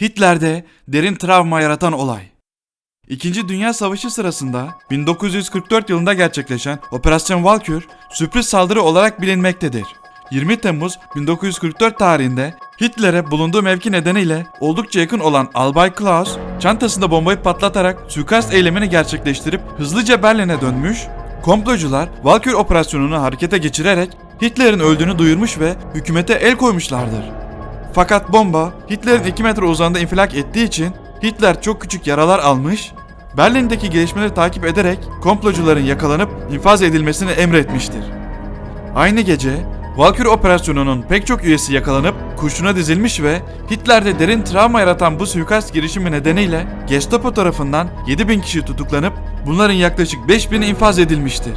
Hitler'de derin travma yaratan olay. İkinci Dünya Savaşı sırasında 1944 yılında gerçekleşen Operasyon Valkür sürpriz saldırı olarak bilinmektedir. 20 Temmuz 1944 tarihinde Hitler'e bulunduğu mevki nedeniyle oldukça yakın olan Albay Klaus, çantasında bombayı patlatarak suikast eylemini gerçekleştirip hızlıca Berlin'e dönmüş, komplocular Valkür operasyonunu harekete geçirerek Hitler'in öldüğünü duyurmuş ve hükümete el koymuşlardır. Fakat bomba Hitler'in 2 metre uzağında infilak ettiği için Hitler çok küçük yaralar almış, Berlin'deki gelişmeleri takip ederek komplocuların yakalanıp infaz edilmesini emretmiştir. Aynı gece Valkyrie operasyonunun pek çok üyesi yakalanıp kurşuna dizilmiş ve Hitler'de derin travma yaratan bu suikast girişimi nedeniyle Gestapo tarafından 7000 kişi tutuklanıp bunların yaklaşık 5000'i infaz edilmiştir.